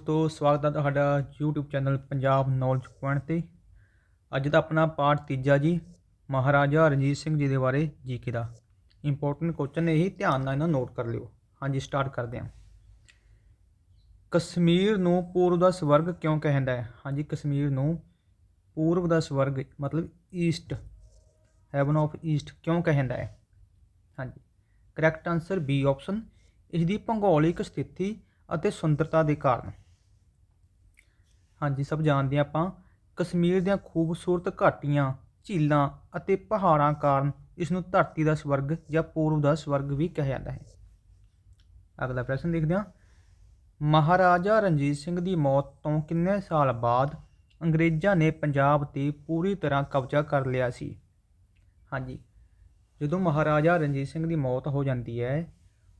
ਦੋਸਤੋ, ਸਵਾਗਤ ਹੈ ਤੁਹਾਡਾ YouTube channel Punjab knowledge point ਤੇ। ਅੱਜ ਦਾ ਆਪਣਾ ਪਾਠ ਤੀਜਾ ਜੀ, ਮਹਾਰਾਜਾ ਰਣਜੀਤ ਸਿੰਘ ਜੀ ਦੇ ਬਾਰੇ ਜੀਕੇ ਦਾ। ਇੰਪੋਰਟੈਂਟ ਕੁਐਸਚਨ ਹੈ ਇਹ ਧਿਆਨ ਨਾਲ ਇਹਨਾਂ ਨੋਟ ਕਰ ਲਿਓ। ਹਾਂਜੀ ਸਟਾਰਟ ਕਰਦੇ ਹਾਂ। ਕਸ਼ਮੀਰ ਨੂੰ ਪੂਰਬ ਦਾ ਸਵਰਗ ਕਿਉਂ ਕਹਿੰਦਾ ਹੈ? ਹਾਂਜੀ, ਕਸ਼ਮੀਰ ਨੂੰ ਪੂਰਬ ਦਾ ਸਵਰਗ, ਮਤਲਬ ਈਸਟ ਹੈਵਨ ਆਫ ਈਸਟ ਕਿਉਂ ਕਹਿੰਦਾ ਹੈ? ਹਾਂਜੀ ਕਰੈਕਟ ਆਨਸਰ ਬੀ ਆਪਸ਼ਨ ਇਸ ਦੀ ਭੂਗੋਲਿਕ ਸਥਿਤੀ ਅਤੇ ਸੁੰਦਰਤਾ ਦੇ ਕਾਰਨ। ਹਾਂਜੀ, ਸਭ ਜਾਣਦੇ ਹਾਂ ਆਪਾਂ। ਕਸ਼ਮੀਰ ਦੀਆਂ ਖੂਬਸੂਰਤ ਘਾਟੀਆਂ, ਝੀਲਾਂ ਅਤੇ ਪਹਾੜਾਂ ਕਾਰਨ ਇਸ ਨੂੰ ਧਰਤੀ ਦਾ ਸਵਰਗ ਜਾਂ ਪੂਰਬ ਦਾ ਸਵਰਗ ਵੀ ਕਿਹਾ ਜਾਂਦਾ ਹੈ। ਅਗਲਾ ਪ੍ਰਸ਼ਨ ਦੇਖਦੇ ਹਾਂ। ਮਹਾਰਾਜਾ ਰਣਜੀਤ ਸਿੰਘ ਦੀ ਮੌਤ ਤੋਂ ਕਿੰਨੇ ਸਾਲ ਬਾਅਦ ਅੰਗਰੇਜ਼ਾਂ ਨੇ ਪੰਜਾਬ ਤੇ ਪੂਰੀ ਤਰ੍ਹਾਂ ਕਬਜ਼ਾ ਕਰ ਲਿਆ ਸੀ? ਹਾਂਜੀ, ਜਦੋਂ ਮਹਾਰਾਜਾ ਰਣਜੀਤ ਸਿੰਘ ਦੀ ਮੌਤ ਹੋ ਜਾਂਦੀ ਹੈ,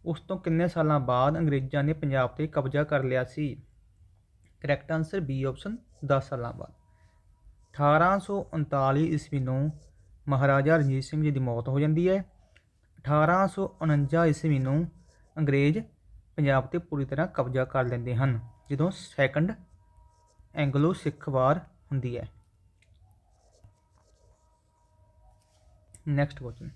ਉਸ ਤੋਂ ਕਿੰਨੇ ਸਾਲਾਂ ਬਾਅਦ ਅੰਗਰੇਜ਼ਾਂ ਨੇ ਪੰਜਾਬ ਤੇ ਕਬਜ਼ਾ ਕਰ ਲਿਆ ਸੀ? ਕਰੈਕਟ ਆਨਸਰ ਬੀ ਆਪਸ਼ਨ 10 ਸਾਲਾਂ ਬਾਅਦ। 1839 ਈਸਵੀ ਨੂੰ ਮਹਾਰਾਜਾ ਰਣਜੀਤ ਸਿੰਘ ਜੀ ਦੀ ਮੌਤ ਹੋ ਜਾਂਦੀ ਹੈ। 1849 ਈਸਵੀ ਨੂੰ ਅੰਗਰੇਜ਼ ਪੰਜਾਬ ਤੇ ਪੂਰੀ ਤਰ੍ਹਾਂ ਕਬਜ਼ਾ ਕਰ ਲੈਂਦੇ ਹਨ, ਜਦੋਂ ਸੈਕੰਡ ਐਂਗਲੋ ਸਿੱਖ ਵਾਰ ਹੁੰਦੀ ਹੈ। ਨੈਕਸਟ ਕੁਐਸਚਨ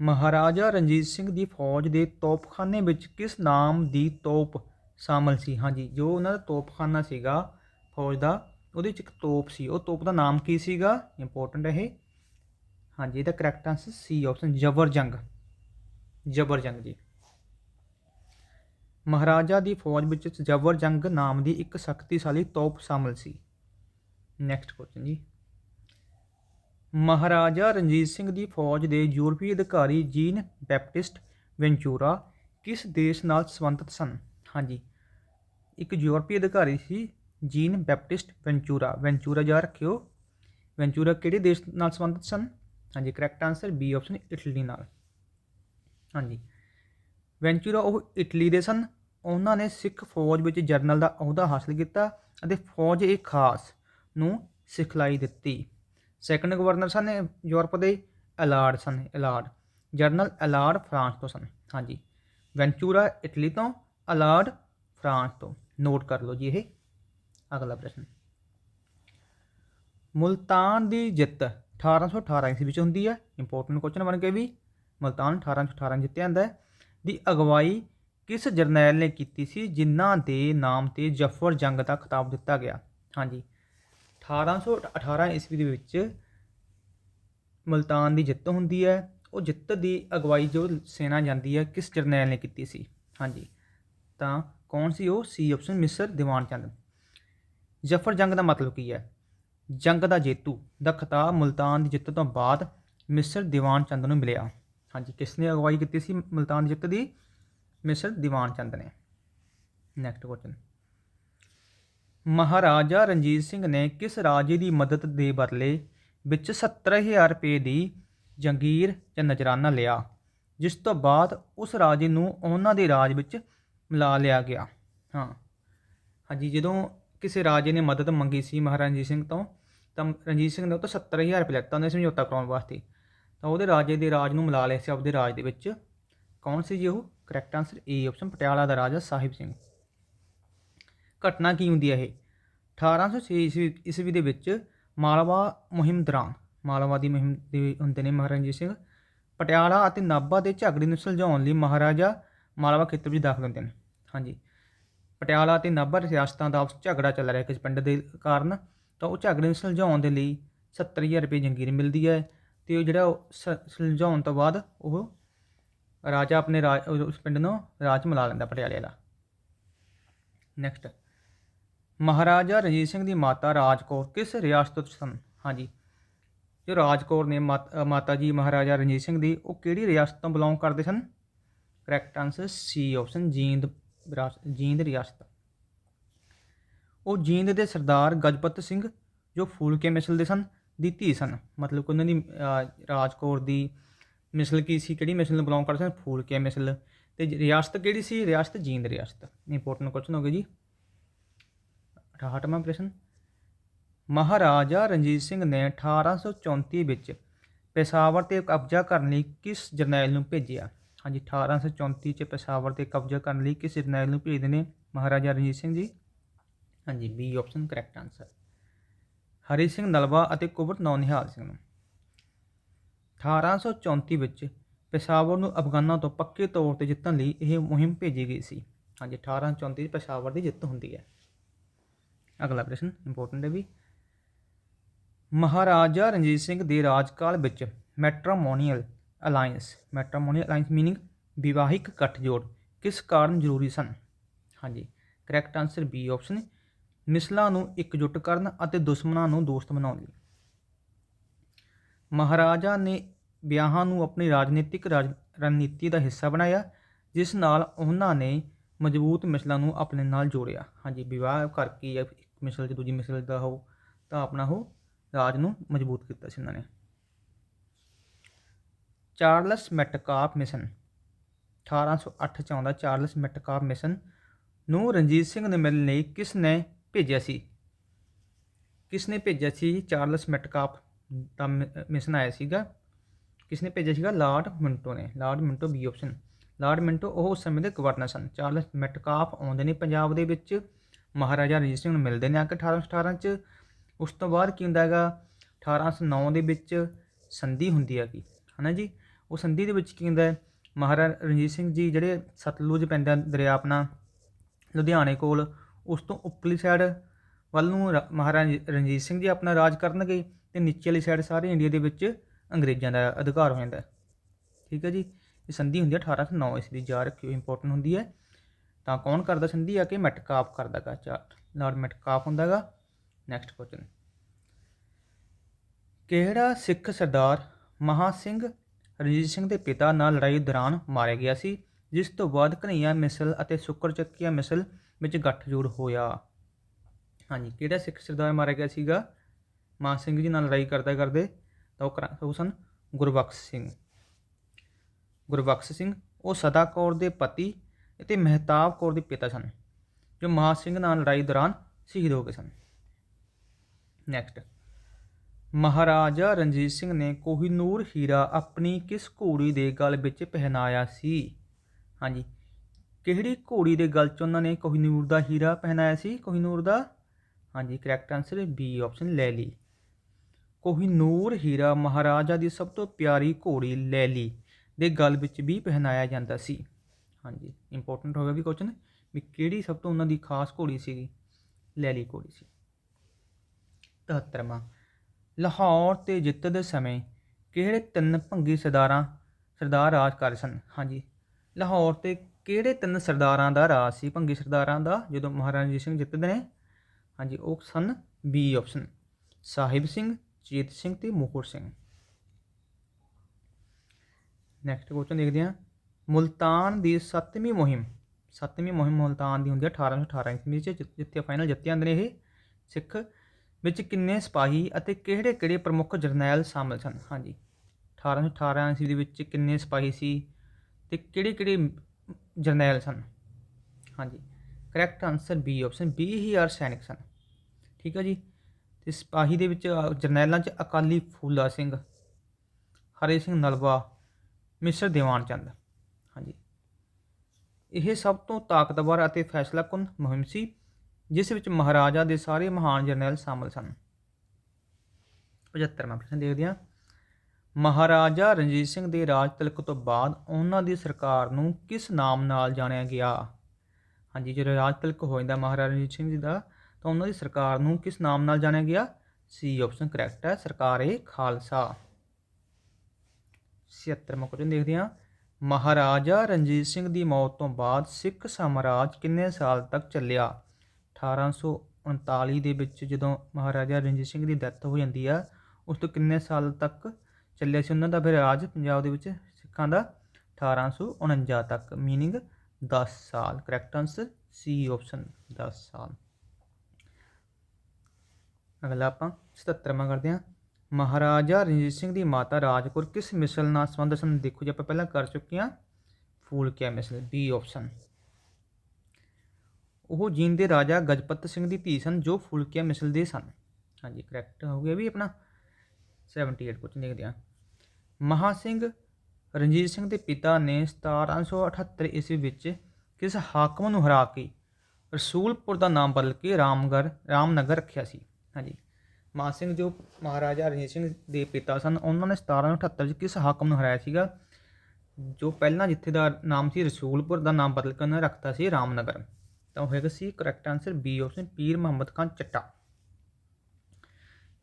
ਮਹਾਰਾਜਾ ਰਣਜੀਤ ਸਿੰਘ ਦੀ ਫੌਜ ਦੇ ਤੋਪਖਾਨੇ ਵਿੱਚ ਕਿਸ ਨਾਮ ਦੀ ਤੋਪ ਸ਼ਾਮਲ ਸੀ। ਹਾਂਜੀ, ਜੋ ਉਹਨਾਂ ਦਾ ਤੋਪਖਾਨਾ ਸੀਗਾ ਫੌਜ ਦਾ, ਉਹਦੇ ਵਿੱਚ ਇੱਕ ਤੋਪ ਸੀ। ਉਹ ਤੋਪ ਦਾ ਨਾਮ ਕੀ ਸੀਗਾ? ਇੰਪੋਰਟੈਂਟ ਹੈ ਇਹ। ਹਾਂਜੀ, ਇਹਦਾ ਕਰੈਕਟ ਆਨਸਰ ਸੀ ਆਪਸ਼ਨ ਜਬਰ ਜੰਗ। ਜਬਰ ਜੰਗ ਜੀ। ਮਹਾਰਾਜਾ ਦੀ ਫੌਜ ਵਿੱਚ ਜਬਰ ਜੰਗ ਨਾਮ ਦੀ ਇੱਕ ਸ਼ਕਤੀਸ਼ਾਲੀ ਤੋਪ ਸ਼ਾਮਲ ਸੀ। ਨੈਕਸਟ ਕੁਐਸਚਨ ਜੀ। ਮਹਾਰਾਜਾ ਰਣਜੀਤ ਸਿੰਘ ਦੀ ਫੌਜ ਦੇ ਯੂਰਪੀ ਅਧਿਕਾਰੀ ਜੀਨ ਬੈਪਟਿਸਟ ਵੈਂਚੂਰਾ ਕਿਸ ਦੇਸ਼ ਨਾਲ ਸੰਬੰਧਿਤ ਸਨ? ਹਾਂਜੀ ਇੱਕ ਯੂਰਪੀ ਅਧਿਕਾਰੀ ਸੀ, ਜੀਨ ਬੈਪਟਿਸਟ ਵੈਂਚੂਰਾ। ਵੈਂਚੂਰਾ ਜਾ ਰੱਖਿਓ, ਵੈਂਚੂਰਾ ਕਿਹੜੇ ਦੇਸ਼ ਨਾਲ ਸੰਬੰਧਿਤ ਸਨ? ਹਾਂਜੀ correct answer B option Italy ਨਾਲ। ਹਾਂਜੀ, ਵੈਂਚੂਰਾ ਉਹ ਇਟਲੀ ਦੇ ਸਨ। ਉਹਨਾਂ ਨੇ ਸਿੱਖ ਫੌਜ ਵਿੱਚ ਜਰਨਲ ਦਾ ਅਹੁਦਾ ਹਾਸਲ ਕੀਤਾ ਅਤੇ ਫੌਜ ਇਹ ਖਾਸ ਨੂੰ ਸਿਖਲਾਈ ਦਿੱਤੀ। ਸੈਕੰਡ ਗਵਰਨਰ ਸਨ ਯੂਰਪ ਦੇ ਅਲਾਰਡ ਸਨ ਅਲਾਰਡ ਜਰਨਲ ਅਲਾਰਡ ਫਰਾਂਸ ਤੋਂ ਸਨ। ਹਾਂਜੀ, ਵੈਂਚੂਰਾ ਇਟਲੀ ਤੋਂ ਅਲਾਰਡ ਫਰਾਂਸ ਤੋਂ। ਨੋਟ ਕਰ ਲਓ ਜੀ ਇਹ। ਅਗਲਾ ਪ੍ਰਸ਼ਨ। ਮੁਲਤਾਨ ਦੀ ਜਿੱਤ 1818 ਈਸਵੀ ਵਿੱਚ ਹੁੰਦੀ ਹੈ। ਇੰਪੋਰਟੈਂਟ ਕੁਐਸਚਨ ਬਣ ਕੇ ਵੀ ਮੁਲਤਾਨ 1818 ਜਿੱਤਿਆ ਜਾਂਦਾ ਹੈ। ਦੀ ਅਗਵਾਈ ਕਿਸ ਜਰਨੈਲ ਨੇ ਕੀਤੀ ਸੀ, ਜਿਨ੍ਹਾਂ ਦੇ ਨਾਮ ਤੇ ਜਫਰ ਜੰਗ ਦਾ ਖਿਤਾਬ ਦਿੱਤਾ ਗਿਆ? ਹਾਂਜੀ। 1818 ਈਸਵੀ ਦੇ ਵਿੱਚ ਮਲਤਾਨ ਦੀ ਜਿੱਤ ਹੁੰਦੀ ਹੈ। ਉਹ ਜਿੱਤ ਦੀ ਅਗਵਾਈ ਜੋ ਸੈਨਾ ਜਾਂਦੀ ਹੈ, ਕਿਸ ਜਰਨੈਲ ਨੇ ਕੀਤੀ ਸੀ? ਹਾਂਜੀ। ਤਾਂ ਕੌਣ ਸੀ ਉਹ? ਸੀ ਆਪਸ਼ਨ ਮਿਸਰ ਦੀਵਾਨ ਚੰਦ। ਜਫਰ ਜੰਗ ਦਾ ਮਤਲਬ ਕੀ ਹੈ? ਜੰਗ ਦਾ ਜੇਤੂ ਦਾ ਖਿਤਾਬ ਮਲਤਾਨ ਦੀ ਜਿੱਤ ਤੋਂ ਬਾਅਦ ਮਿਸਰ ਦੀਵਾਨ ਚੰਦ ਨੂੰ ਮਿਲਿਆ। ਹਾਂਜੀ ਕਿਸ ਨੇ ਅਗਵਾਈ ਕੀਤੀ ਸੀ ਮਲਤਾਨ ਦੀ ਜਿੱਤ ਦੀ? ਮਿਸਰ ਦੀਵਾਨ ਚੰਦ ਨੇ। ਨੈਕਸਟ ਕੁਐਸਚਨ ਮਹਾਰਾਜਾ ਰਣਜੀਤ ਸਿੰਘ ਨੇ ਕਿਸ ਰਾਜੇ ਦੀ ਮਦਦ ਦੇ ਬਦਲੇ ਵਿੱਚ 70000 ਰੁਪਏ ਦੀ ਜੰਗੀਰ ਜਾਂ ਨਜਰਾਨਾ ਲਿਆ, ਜਿਸ ਤੋਂ ਬਾਅਦ ਉਸ ਰਾਜੇ ਨੂੰ ਉਹਨਾਂ ਦੇ ਰਾਜ ਵਿੱਚ ਮਿਲਾ ਲਿਆ ਗਿਆ। ਹਾਂ। ਹਾਂਜੀ, ਜਦੋਂ ਕਿਸੇ ਰਾਜੇ ਨੇ ਮਦਦ ਮੰਗੀ ਸੀ ਮਹਾਰਾਜਾ ਰਣਜੀਤ ਸਿੰਘ ਤੋਂ, ਤਾਂ ਰਣਜੀਤ ਸਿੰਘ ਨੇ ਉਹ ਤੋਂ 70000 ਰੁਪਏ ਲੈਤਾ, ਉਹਨੇ ਸਮਝੌਤਾ ਕਰਾਉਣ ਵਾਸਤੇ। ਤਾਂ ਉਹਦੇ ਰਾਜੇ ਦੇ ਰਾਜ ਨੂੰ ਮਿਲਾ ਲਿਆ ਸੀ ਆਪਦੇ ਰਾਜ ਦੇ ਵਿੱਚ। ਕੌਣ ਸੀ ਜੀ ਉਹ? Correct answer A option Patiala ਦਾ ਰਾਜਾ ਸਾਹਿਬ ਸਿੰਘ। ਘਟਨਾ ਕੀ ਹੁੰਦੀ ਹੈ ਇਹ? 1806 ਈਸਵੀ ਈਸਵੀ ਦੇ ਵਿੱਚ ਮਾਲਵਾ ਮੁਹਿੰਮ ਦੌਰਾਨ, ਮਾਲਵਾ ਦੀ ਮੁਹਿੰਮ ਦੇ ਹੁੰਦੇ ਨੇ ਮਹਾਰਾਜਾ ਰਣਜੀਤ ਸਿੰਘ, ਪਟਿਆਲਾ ਅਤੇ ਨਾਭਾ ਦੇ ਝਗੜੇ ਨੂੰ ਸੁਲਝਾਉਣ ਲਈ ਮਹਾਰਾਜਾ ਮਾਲਵਾ ਖੇਤਰ ਵਿੱਚ ਦਾਖਲ ਹੁੰਦੇ ਨੇ। ਹਾਂਜੀ। ਪਟਿਆਲਾ ਅਤੇ ਨਾਭਾ ਰਿਆਸਤਾਂ ਦਾ ਆਪਸ ਝਗੜਾ ਚੱਲ ਰਿਹਾ ਕਿਸ ਪਿੰਡ ਦੇ ਕਾਰਨ ਤਾਂ ਉਹ ਝਗੜੇ ਨੂੰ ਸੁਲਝਾਉਣ ਦੇ ਲਈ 70000 ਰੁਪਏ ਜੰਗੀਰ ਮਿਲਦੀ ਹੈ ਤੇ ਉਹ ਜਿਹੜਾ ਉਹ ਸ- ਸੁਲਝਾਉਣ ਤੋਂ ਬਾਅਦ ਉਹ ਰਾਜਾ ਆਪਣੇ ਰਾਜ ਉਸ ਪਿੰਡ ਨੂੰ ਰਾਜ ਮਿਲਾ ਲੈਂਦਾ ਪਟਿਆਲੇ ਦਾ ਨੈਕਸਟ ਮਹਾਰਾਜਾ ਰਣਜੀਤ ਸਿੰਘ ਦੀ ਮਾਤਾ ਰਾਜਕੌਰ ਕਿਸ ਰਿਆਸਤ ਤੋਂ ਸਨ? ਹਾਂਜੀ। ਜੋ ਰਾਜਕੌਰ ਨੇ ਮਾਤ- ਮਾਤਾ ਜੀ ਮਹਾਰਾਜਾ ਰਣਜੀਤ ਸਿੰਘ ਦੀ ਉਹ ਕਿਹੜੀ ਰਿਆਸਤ ਤੋਂ ਬਿਲੋਂਗ ਕਰਦੇ ਸਨ? Correct answer C option Jind Jind ਰਿਆਸਤ। ਉਹ ਜੀਂਦ ਦੇ ਸਰਦਾਰ ਗਜਪਤ ਸਿੰਘ, ਜੋ ਫੂਲਕੇ ਮਿਸਲ ਦੇ ਸਨ, ਦੀ ਧੀ ਸਨ। ਮਤਲਬ ਕਿ ਉਹਨਾਂ ਦੀ ਰਾਜਕੌਰ ਦੀ ਮਿਸਲ ਕੀ ਸੀ, ਕਿਹੜੀ ਮਿਸਲ ਨੂੰ ਬਿਲੋਂਗ ਕਰਦੇ ਸਨ? ਫੂਲਕੇ ਮਿਸਲ। ਤੇ ਰਿਆਸਤ ਕਿਹੜੀ ਸੀ? ਰਿਆਸਤ ਜੀਂਦ ਰਿਆਸਤ। ਇੰਪੋਰਟੈਂਟ ਕੁਐਸਚਨ ਹੋ ਗਿਆ ਜੀ। 68ਵਾਂ ਪ੍ਰਸ਼ਨ। ਮਹਾਰਾਜਾ ਰਣਜੀਤ ਸਿੰਘ ਨੇ 1834 ਵਿੱਚ ਪੇਸ਼ਾਵਰ ਤੇ ਕਬਜ਼ਾ ਕਰਨ ਲਈ ਕਿਸ ਜਰਨੈਲ ਨੂੰ ਭੇਜਿਆ? ਹਾਂਜੀ 1834 ਚ ਪਸ਼ਾਵਰ ਤੇ ਕਬਜ਼ਾ ਕਰਨ ਲਈ ਕਿਸ ਜਰਨੈਲ ਨੂੰ ਭੇਜਦੇ ਨੇ ਮਹਾਰਾਜਾ ਰਣਜੀਤ ਸਿੰਘ ਜੀ। ਹਾਂਜੀ B option correct answer Hari Singh Nalwa ਅਤੇ ਕੁਬਰ ਨੌਨਿਹਾਲ ਸਿੰਘ ਨੂੰ। 1834 ਵਿੱਚ ਪੇਸ਼ਾਵਰ ਨੂੰ ਅਫਗਾਨਾਂ ਤੋਂ ਪੱਕੇ ਤੌਰ ਤੇ ਜਿੱਤਣ ਲਈ ਇਹ ਮੁਹਿੰਮ ਭੇਜੀ ਗਈ ਸੀ। ਹਾਂਜੀ 1834 ਵਿੱਚ ਪੇਸ਼ਾਵਰ ਦੀ ਜਿੱਤ ਹੁੰਦੀ ਹੈ। ਅਗਲਾ ਪ੍ਰਸ਼ਨ ਇੰਪੋਰਟੈਂਟ ਹੈ ਵੀ। ਮਹਾਰਾਜਾ ਰਣਜੀਤ ਸਿੰਘ ਦੇ ਰਾਜਕਾਲ ਵਿੱਚ matrimonial alliance matrimonial alliance meaning ਵਿਵਾਹਿਕ ਗੱਠਜੋੜ ਕਿਸ ਕਾਰਨ ਜ਼ਰੂਰੀ ਸਨ? ਹਾਂਜੀ ਕਰੈਕਟ ਆਨਸਰ ਬੀ ਆਪਸ਼ਨ ਮਿਸਲਾਂ ਨੂੰ ਇਕਜੁੱਟ ਕਰਨ ਅਤੇ ਦੁਸ਼ਮਣਾਂ ਨੂੰ ਦੋਸਤ ਬਣਾਉਣ ਲਈ। ਮਹਾਰਾਜਾ ਨੇ ਵਿਆਹਾਂ ਨੂੰ ਆਪਣੀ ਰਾਜਨੀਤਿਕ ਰਾਜ, ਰਣਨੀਤੀ ਦਾ ਹਿੱਸਾ ਬਣਾਇਆ, ਜਿਸ ਨਾਲ ਉਹਨਾਂ ਨੇ ਮਜ਼ਬੂਤ ਮਿਸਲਾਂ ਨੂੰ ਆਪਣੇ ਨਾਲ ਜੋੜਿਆ। ਹਾਂਜੀ ਵਿਵਾਹ ਕਰਕੇ ਜਾਂ ਇੱਕ ਮਿਸਲ ਤੇ ਦੂਜੀ ਮਿਸਲ ਦਾ ਹੋ, ਤਾਂ ਆਪਣਾ ਉਹ ਰਾਜ ਨੂੰ ਮਜ਼ਬੂਤ ਕੀਤਾ ਸੀ ਉਹਨਾਂ ਨੇ। Charles ਮੈਟਕਾਪ mission. 1808 ਚ ਆਉਂਦਾ ਚਾਰਲਸ ਮੈਟਕਾਪ ਮਿਸ਼ਨ ਨੂੰ ਰਣਜੀਤ ਸਿੰਘ ਨੂੰ ਮਿਲਣ ਲਈ ਕਿਸ ਨੇ ਭੇਜਿਆ ਸੀ? ਕਿਸ ਨੇ ਭੇਜਿਆ ਸੀ? ਚਾਰਲਸ ਮੈਟਕਾਪ ਦਾ ਮਿਸ਼ਨ ਆਇਆ ਸੀਗਾ। ਕਿਸ ਨੇ ਭੇਜਿਆ ਸੀਗਾ? ਲਾਰਡ ਮਿੰਟੋ ਨੇ। Lord Minto B option. Lord Minto ਉਹ ਉਸ ਸਮੇਂ ਦੇ ਗਵਰਨਰ ਸਨ। ਚਾਰਲਸ ਮੈਟਕਾਪ ਆਉਂਦੇ ਨੇ ਪੰਜਾਬ ਦੇ ਵਿੱਚ। ਮਹਾਰਾਜਾ ਰਣਜੀਤ ਸਿੰਘ ਨੂੰ ਮਿਲਦੇ ਨੇ ਆ ਕੇ 1818 ਚ। ਉਸ ਤੋਂ ਬਾਅਦ ਕੀ ਹੁੰਦਾ ਹੈਗਾ? 1809 ਦੇ ਵਿੱਚ ਸੰਧੀ ਹੁੰਦੀ ਹੈਗੀ। ਹਨਾ ਜੀ? ਉਹ ਸੰਧੀ ਦੇ ਵਿੱਚ ਕੀ ਹੁੰਦਾ ਹੈ? ਮਹਾਰਾਜਾ ਰਣਜੀਤ ਸਿੰਘ ਜੀ ਜਿਹੜੇ ਸਤਲੁਜ ਪੈਂਦਾ ਦਰਿਆ ਆਪਣਾ, ਲੁਧਿਆਣੇ ਕੋਲ, ਉਸ ਤੋਂ ਉੱਪਰਲੀ ਸਾਈਡ ਵੱਲ ਨੂੰ ਰਾ- ਮਹਾਰਾਜਾ ਰਣਜੀਤ ਸਿੰਘ ਜੀ ਆਪਣਾ ਰਾਜ ਕਰਨਗੇ ਤੇ ਨੀਚੇ ਵਾਲੀ ਸਾਈਡ ਸਾਰੇ ਇੰਡੀਆ ਦੇ ਵਿੱਚ ਅੰਗਰੇਜ਼ਾਂ ਦਾ ਅਧਿਕਾਰ ਹੋ ਜਾਂਦਾ ਠੀਕ ਹੈ ਜੀ? ਇਹ ਸੰਧੀ ਹੁੰਦੀ ਹੈ 1809 ਇਸ ਦੀ ਯਾਦ ਰੱਖਿਓ ਇੰਪੋਰਟੈਂਟ ਹੁੰਦੀ ਹੈ। ਤਾਂ ਕੌਣ ਕਰਦਾ ਸੰਧੀ? ਆ ਕੇ ਮੈਟਕਾਪ ਕਰਦਾਗਾ ਚਾਰ ਲਾਰਡ ਮੈਟਕਾਪ ਹੁੰਦਾਗਾ ਨੈਕਸਟ ਕੁਐਸਚਨ ਕਿਹੜਾ ਸਿੱਖ ਸਰਦਾਰ ਮਹਾ ਸਿੰਘ ਰਣਜੀਤ ਸਿੰਘ ਦੇ ਪਿਤਾ ਨਾਲ ਲੜਾਈ ਦੌਰਾਨ ਮਾਰਿਆ ਗਿਆ ਸੀ, ਜਿਸ ਤੋਂ ਬਾਅਦ ਕਨਈਆ ਮਿਸਲ ਅਤੇ ਸ਼ੁਕਰ ਚੱਕੀਆ ਮਿਸਲ ਵਿੱਚ ਗੱਠਜੋੜ ਹੋਇਆ। ਹਾਂਜੀ, ਕਿਹੜਾ ਸਿੱਖ ਸਰਦਾਰ ਮਾਰਿਆ ਗਿਆ ਸੀਗਾ? ਮਾਨ ਸਿੰਘ ਜੀ ਨਾਲ ਲੜਾਈ ਕਰਦਾ ਕਰਦੇ, ਤਾਂ ਉਹ ਕਰਾ- ਉਹ ਸਨ ਗੁਰਬਖਸ਼ ਸਿੰਘ। ਗੁਰਬਖਸ਼ ਸਿੰਘ, ਉਹ ਸਦਾ ਕੌਰ ਦੇ ਪਤੀ ਅਤੇ ਮਹਿਤਾਬ ਕੌਰ ਦੇ ਪਿਤਾ ਸਨ, ਜੋ ਮਾਨ ਸਿੰਘ ਨਾਲ ਲੜਾਈ ਦੌਰਾਨ ਸ਼ਹੀਦ ਹੋ ਗਏ ਸਨ। ਨੈਕਸਟ ਮਹਾਰਾਜਾ ਰਣਜੀਤ ਸਿੰਘ ਨੇ ਕੋਹੀਨੂਰ ਹੀਰਾ ਆਪਣੀ ਕਿਸ ਘੋੜੀ ਦੇ ਗਲ ਵਿੱਚ ਪਹਿਨਾਇਆ ਸੀ? ਹਾਂਜੀ। ਕਿਹੜੀ ਘੋੜੀ ਦੇ ਗਲ 'ਚ ਉਹਨਾਂ ਨੇ ਕੋਹੀਨੂਰ ਦਾ ਹੀਰਾ ਪਹਿਨਾਇਆ ਸੀ? ਕੋਹੀਨੂਰ ਦਾ? ਹਾਂਜੀ correct answer B option Laili Kohinoor ਹੀਰਾ ਮਹਾਰਾਜਾ ਦੀ ਸਭ ਤੋਂ ਪਿਆਰੀ ਘੋੜੀ ਲੈਲੀ ਦੇ ਗਲ ਵਿੱਚ ਵੀ ਪਹਿਨਾਇਆ ਜਾਂਦਾ ਸੀ। ਹਾਂਜੀ ਇੰਪੋਰਟੈਂਟ ਹੋ ਗਿਆ ਵੀ ਕੁਐਸਚਨ ਵੀ ਕਿਹੜੀ ਸਭ ਤੋਂ ਉਹਨਾਂ ਦੀ ਖਾਸ ਘੋੜੀ ਸੀਗੀ? ਲੈਲੀ ਘੋੜੀ ਸੀ। 73ਵਾਂ ਲਾਹੌਰ ਤੇ ਜਿੱਤ ਦੇ ਸਮੇਂ ਕਿਹੜੇ ਤਿੰਨ ਭੰਗੀ ਸਰਦਾਰਾਂ, ਸਰਦਾਰ ਰਾਜ ਕਰ ਸਨ? ਹਾਂਜੀ, ਲਾਹੌਰ ਤੇ ਕਿਹੜੇ ਤਿੰਨ ਸਰਦਾਰਾਂ ਦਾ ਰਾਜ ਸੀ? ਭੰਗੀ ਸਰਦਾਰਾਂ ਦਾ, ਜਦੋਂ ਮਹਾਰਾਜਾ ਰਣਜੀਤ ਸਿੰਘ ਜਿੱਤਦੇ ਨੇ। ਹਾਂਜੀ, ਉਹ ਸਨ ਬੀ ਆਪਸ਼ਨ ਸਾਹਿਬ ਸਿੰਘ, ਚੇਤ ਸਿੰਘ ਤੇ ਮੋਹਰ ਸਿੰਘ। ਨੈਕਸਟ ਕੁਐਸਚਨ ਦੇਖਦੇ ਹਾਂ। ਮੁਲਤਾਨ ਦੀ ਸੱਤਵੀਂ ਮੁਹਿੰਮ ਸੱਤਵੀਂ ਮੁਹਿੰਮ ਮੁਲਤਾਨ ਦੀ ਹੁੰਦੀ ਹੈ 1818 ਈਸਵੀ ਵਿੱਚ ਜਿੱਥੇ ਫਾਈਨਲ ਜਿੱਤੇ ਜਾਂਦੇ ਨੇ ਇਹ ਸਿੱਖ ਵਿੱਚ ਕਿੰਨੇ ਸਿਪਾਹੀ ਅਤੇ ਕਿਹੜੇ ਕਿਹੜੇ ਪ੍ਰਮੁੱਖ ਜਰਨੈਲ ਸ਼ਾਮਲ ਸਨ? ਹਾਂਜੀ। 1818 ਈਸਵੀ ਦੇ ਵਿੱਚ ਕਿੰਨੇ ਸਿਪਾਹੀ ਸੀ ਤੇ ਕਿਹੜੇ ਕਿਹੜੇ ਜਰਨੈਲ ਸਨ? ਹਾਂਜੀ। ਕਰੈਕਟ ਆਨਸਰ ਬੀ ਆਪਸ਼ਨ 20000 ਸੈਨਿਕ ਸਨ। ਠੀਕ ਹੈ ਜੀ? ਤੇ ਸਿਪਾਹੀ ਦੇ ਵਿੱਚ ਜਰਨੈਲਾਂ 'ਚ ਅਕਾਲੀ ਫੂਲਾ ਸਿੰਘ, ਹਰੇ ਸਿੰਘ ਨਲਵਾ ਮਿਸਰ ਦੀਵਾਨ ਚੰਦ। ਹਾਂਜੀ। ਇਹ ਸਭ ਤੋਂ ਤਾਕਤਵਰ ਅਤੇ ਫੈਸਲਾਕੁਨ ਮੁਹਿੰਮ ਸੀ। ਜਿਸ ਵਿੱਚ ਮਹਾਰਾਜਾ ਦੇ ਸਾਰੇ ਮਹਾਨ ਜਰਨੈਲ ਸ਼ਾਮਲ ਸਨ। 75ਵਾਂ ਪ੍ਰਸ਼ਨ ਦੇਖਦੇ ਹਾਂ। ਮਹਾਰਾਜਾ ਰਣਜੀਤ ਸਿੰਘ ਦੇ ਰਾਜ ਤਿਲਕ ਤੋਂ ਬਾਅਦ ਉਹਨਾਂ ਦੀ ਸਰਕਾਰ ਨੂੰ ਕਿਸ ਨਾਮ ਨਾਲ ਜਾਣਿਆ ਗਿਆ? ਹਾਂਜੀ, ਜਦੋਂ ਰਾਜ ਤਿਲਕ ਹੋ ਜਾਂਦਾ ਮਹਾਰਾਜਾ ਰਣਜੀਤ ਸਿੰਘ ਜੀ ਦਾ, ਤਾਂ ਉਹਨਾਂ ਦੀ ਸਰਕਾਰ ਨੂੰ ਕਿਸ ਨਾਮ ਨਾਲ ਜਾਣਿਆ ਗਿਆ? ਸੀ, ਆਪਸ਼ਨ ਕਰੈਕਟ ਹੈ, ਸਰਕਾਰ ਏ ਖਾਲਸਾ 76ਵਾਂ ਕੁਐਸਚਨ ਦੇਖਦੇ ਹਾਂ। ਮਹਾਰਾਜਾ ਰਣਜੀਤ ਸਿੰਘ ਦੀ ਮੌਤ ਤੋਂ ਬਾਅਦ ਸਿੱਖ ਸਾਮਰਾਜ ਕਿੰਨੇ ਸਾਲ ਤੱਕ ਚੱਲਿਆ? 1839 ਦੇ ਵਿੱਚ ਜਦੋਂ ਮਹਾਰਾਜਾ ਰਣਜੀਤ ਸਿੰਘ ਦੀ ਡੈਥ ਹੋ ਜਾਂਦੀ ਆ, ਉਸ ਤੋਂ ਕਿੰਨੇ ਸਾਲ ਤੱਕ ਚੱਲਿਆ ਸੀ ਉਹਨਾਂ ਦਾ ਫਿਰ ਰਾਜ ਪੰਜਾਬ ਦੇ ਵਿੱਚ? ਸਿੱਖਾਂ ਦਾ 1849 ਤੱਕ। ਮੀਨਿੰਗ 10 ਸਾਲ। ਕਰੈਕਟ ਆਨਸਰ ਸੀ ਆਪਸ਼ਨ 10 ਸਾਲ। ਅਗਲਾ ਆਪਾਂ 77ਵਾਂ ਕਰਦੇ ਹਾਂ। ਮਹਾਰਾਜਾ ਰਣਜੀਤ ਸਿੰਘ ਦੀ ਮਾਤਾ ਰਾਜਕੌਰ ਕਿਸ ਮਿਸਲ ਨਾਲ ਸੰਬੰਧ ਸਨ? ਦੇਖੋ ਜੀ, ਆਪਾਂ ਪਹਿਲਾਂ ਕਰ ਚੁੱਕੇ ਹਾਂ। ਫੂਲਕਿਆ ਮਿਸਲ? ਬੀ ਆਪਸ਼ਨ ਉਹ ਜੀਂਦੇ ਰਾਜਾ ਗਜਪਤ ਸਿੰਘ ਦੀ ਧੀ ਸਨ, ਜੋ ਫੂਲਕਿਆ ਮਿਸਲ ਦੇ ਸਨ। ਹਾਂਜੀ ਕਰੈਕਟ ਹੋ ਗਿਆ ਵੀ ਆਪਣਾ? 78 ਕੁਝ ਦੇਖਦੇ ਹਾਂ। ਮਹਾ ਸਿੰਘ ਰਣਜੀਤ ਸਿੰਘ ਦੇ ਪਿਤਾ ਨੇ 1778 ਈਸਵੀ ਵਿੱਚ ਕਿਸ ਹਾਕਮ ਨੂੰ ਹਰਾ ਕੇ ਰਸੂਲਪੁਰ ਦਾ ਨਾਮ ਬਦਲ ਕੇ ਰਾਮਗੜ ਰਾਮਨਗਰ ਰੱਖਿਆ ਸੀ? ਹਾਂਜੀ ਮਾਨ ਸਿੰਘ ਜੋ ਮਹਾਰਾਜਾ ਰਣਜੀਤ ਸਿੰਘ ਦੇ ਪਿਤਾ ਸਨ, ਉਹਨਾਂ ਨੇ 1778 ਵਿੱਚ ਕਿਸ ਹਾਕਮ ਨੂੰ ਹਰਾਇਆ ਸੀਗਾ? ਜੋ ਪਹਿਲਾਂ ਜਿੱਥੇ ਦਾ ਨਾਮ ਸੀ, ਰਸੂਲਪੁਰ ਦਾ ਨਾਮ ਬਦਲ ਕੇ ਉਹਨਾਂ ਨੇ ਰੱਖਤਾ ਸੀ ਰਾਮਨਗਰ। ਤਾਂ ਉਹ ਹੋਏਗਾ ਸੀ correct answer B option Pir Muhammad Khan Chatta.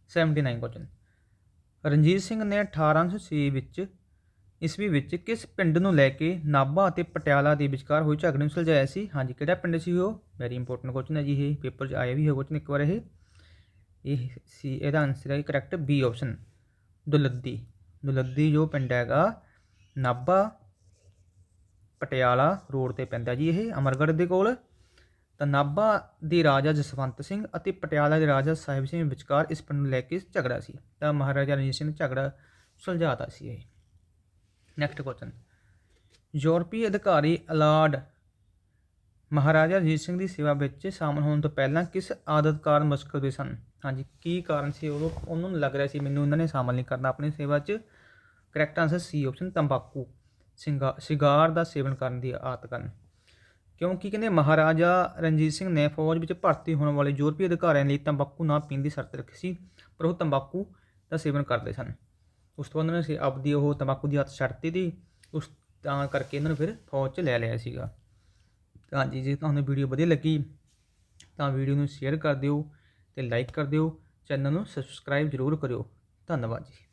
79 question Ranjit Singh ਨੇ 1806 ਵਿੱਚ ਈਸਵੀ ਵਿੱਚ ਕਿਸ ਪਿੰਡ ਨੂੰ ਲੈ ਕੇ ਨਾਭਾ ਅਤੇ ਪਟਿਆਲਾ ਦੇ ਵਿਚਕਾਰ ਹੋਈ ਝਗੜੇ ਨੂੰ ਸੁਲਝਾਇਆ ਸੀ? ਹਾਂਜੀ, ਕਿਹੜਾ ਪਿੰਡ ਸੀ ਉਹ? ਵੈਰੀ ਇੰਪੋਰਟੈਂਟ ਕੁਐਸਚਨ ਹੈ ਜੀ ਇਹ ਪੇਪਰ 'ਚ ਆਇਆ ਵੀ ਹੈ ਕੁਐਸਚਨ ਇੱਕ ਵਾਰ ਇਹ। ਇਹ ਸੀ, ਇਹਦਾ ਆਨਸਰ ਹੈ correct B option Dulladi. Dulladi ਜੋ ਪਿੰਡ ਹੈਗਾ, ਨਾਭਾ, ਪਟਿਆਲਾ ਰੋਡ ਤੇ ਪੈਂਦਾ ਜੀ ਇਹ, ਅਮਰਗੜ੍ਹ ਦੇ ਕੋਲ। ਤਾਂ ਨਾਭਾ ਦੇ ਰਾਜਾ ਜਸਵੰਤ ਸਿੰਘ ਅਤੇ ਪਟਿਆਲਾ ਦੇ ਰਾਜਾ ਸਾਹਿਬ ਸਿੰਘ ਵਿਚਕਾਰ ਇਸ ਪਿੰਡ ਨੂੰ ਲੈ ਕੇ ਝਗੜਾ ਸੀ। ਤਾਂ ਮਹਾਰਾਜਾ ਰਣਜੀਤ ਸਿੰਘ ਨੇ ਝਗੜਾ ਸੁਲਝਾਤਾ ਸੀ ਇਹ। ਨੈਕਸਟ ਕੁਐਸਚਨ ਯੂਰਪੀ ਅਧਿਕਾਰੀ ਅਲਾਰਡ ਮਹਾਰਾਜਾ ਰਣਜੀਤ ਸਿੰਘ ਦੀ ਸੇਵਾ ਵਿੱਚ ਸ਼ਾਮਲ ਹੋਣ ਤੋਂ ਪਹਿਲਾਂ ਕਿਸ ਆਦਤ ਕਾਰਨ ਮੁਸ਼ਕਲ ਦੇ ਸਨ? ਹਾਂਜੀ, ਕੀ ਕਾਰਨ ਸੀ ਉਹ ਉਹਨਾਂ ਨੂੰ ਲੱਗ ਰਿਹਾ ਸੀ ਮੈਨੂੰ ਇਹਨਾਂ ਨੇ ਸ਼ਾਮਲ ਨਹੀਂ ਕਰਨਾ। ਆਪਣੀ ਸੇਵਾ 'ਚ ਕਰੈਕਟ ਆਨਸਰ ਸੀ ਆਪਸ਼ਨ ਤੰਬਾਕੂ। ਸਿੰਗਾ ਸਿਗਾਰ ਦਾ ਸੇਵਨ ਕਰਨ ਦੀ ਆਦਤ ਕਰਨ। ਕਿਉਂਕਿ ਕਹਿੰਦੇ ਮਹਾਰਾਜਾ ਰਣਜੀਤ ਸਿੰਘ ਨੇ ਫੌਜ ਵਿੱਚ ਭਰਤੀ ਹੋਣ ਵਾਲੇ ਯੂਰਪੀ ਅਧਿਕਾਰੀਆਂ ਲਈ ਤੰਬਾਕੂ ਨਾ ਪੀਣ ਦੀ ਸ਼ਰਤ ਰੱਖੀ ਸੀ, ਪਰ ਉਹ ਤੰਬਾਕੂ ਦਾ ਸੇਵਨ ਕਰਦੇ ਸਨ। ਉਸ ਤੋਂ ਬਾਅਦ ਉਹਨਾਂ ਨੇ ਆਪਦੀ ਉਹ ਤੰਬਾਕੂ ਦੀ ਆਦਤ ਛੱਡਤੀ ਦੀ ਉਸ ਤਾਂ ਕਰਕੇ ਇਹਨਾਂ ਨੂੰ ਫਿਰ ਫੌਜ 'ਚ ਲੈ ਲਿਆ ਸੀਗਾ। ਤਾਂ ਜੀ, ਜੇ ਤੁਹਾਨੂੰ ਵੀਡੀਓ ਵਧੀਆ ਲੱਗੀ ਤਾਂ ਵੀਡੀਓ ਨੂੰ ਸ਼ੇਅਰ ਕਰ ਦਿਓ ਤੇ ਲਾਈਕ ਕਰ ਦਿਓ, ਚੈਨਲ ਨੂੰ ਸਬਸਕ੍ਰਾਈਬ ਜ਼ਰੂਰ ਕਰਿਓ। ਧੰਨਵਾਦ ਜੀ।